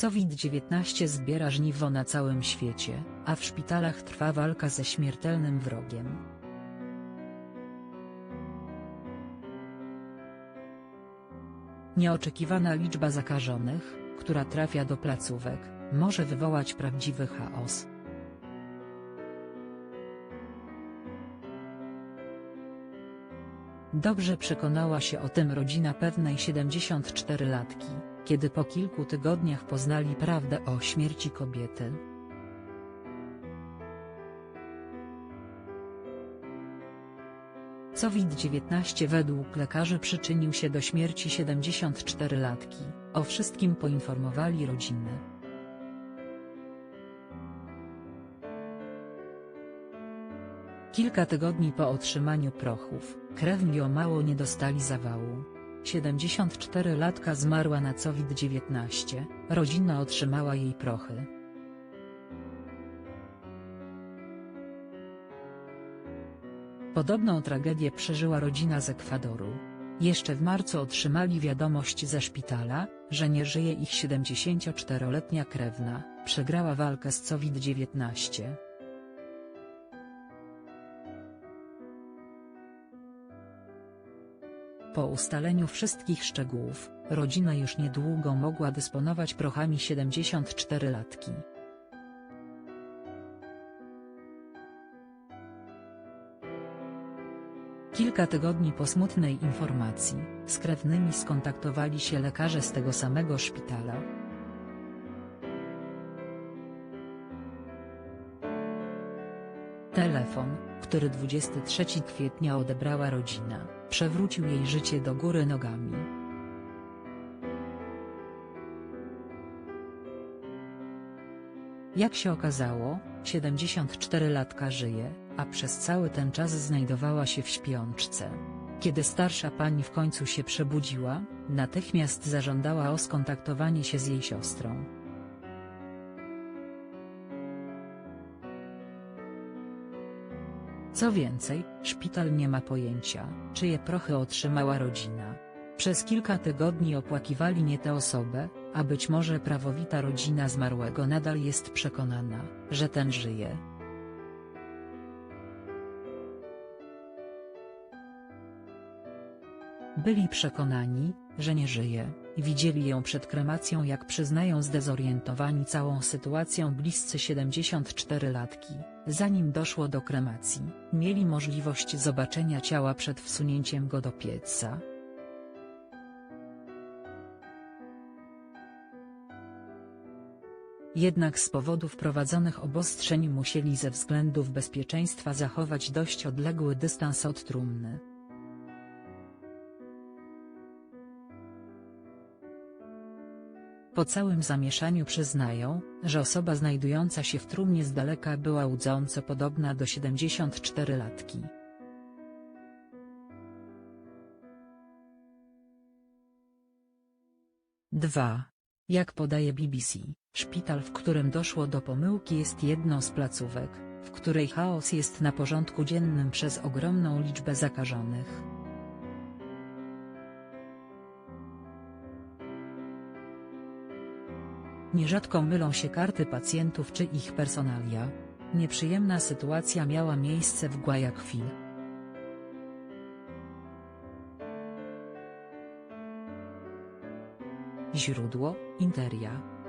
COVID-19 zbiera żniwo na całym świecie, a w szpitalach trwa walka ze śmiertelnym wrogiem. Nieoczekiwana liczba zakażonych, która trafia do placówek, może wywołać prawdziwy chaos. Dobrze przekonała się o tym rodzina pewnej 74-latki, kiedy po kilku tygodniach poznali prawdę o śmierci kobiety. COVID-19 według lekarzy przyczynił się do śmierci 74-latki, o wszystkim poinformowali rodziny. Kilka tygodni po otrzymaniu prochów, krewni o mało nie dostali zawału. 74-latka zmarła na COVID-19, rodzina otrzymała jej prochy. Podobną tragedię przeżyła rodzina z Ekwadoru. Jeszcze w marcu otrzymali wiadomość ze szpitala, że nie żyje ich 74-letnia krewna, przegrała walkę z COVID-19. Po ustaleniu wszystkich szczegółów, rodzina już niedługo mogła dysponować prochami 74-latki. Kilka tygodni po smutnej informacji, z krewnymi skontaktowali się lekarze z tego samego szpitala. Telefon, który 23 kwietnia odebrała rodzina, przewrócił jej życie do góry nogami. Jak się okazało, 74-latka żyje, a przez cały ten czas znajdowała się w śpiączce. Kiedy starsza pani w końcu się przebudziła, natychmiast zażądała o skontaktowanie się z jej siostrą. Co więcej, szpital nie ma pojęcia, czyje prochy otrzymała rodzina. Przez kilka tygodni opłakiwali nie tę osobę, a być może prawowita rodzina zmarłego nadal jest przekonana, że ten żyje. Byli przekonani, że nie żyje, widzieli ją przed kremacją jak przyznają zdezorientowani całą sytuacją bliscy 74-latki, zanim doszło do kremacji, mieli możliwość zobaczenia ciała przed wsunięciem go do pieca. Jednak z powodu wprowadzonych obostrzeń musieli ze względów bezpieczeństwa zachować dość odległy dystans od trumny. Po całym zamieszaniu przyznają, że osoba znajdująca się w trumnie z daleka była łudząco podobna do 74-latki. Dwa. Jak podaje BBC, szpital w którym doszło do pomyłki jest jedną z placówek, w której chaos jest na porządku dziennym przez ogromną liczbę zakażonych. Nierzadko mylą się karty pacjentów czy ich personalia. Nieprzyjemna sytuacja miała miejsce w Guayaquil. Źródło, Interia.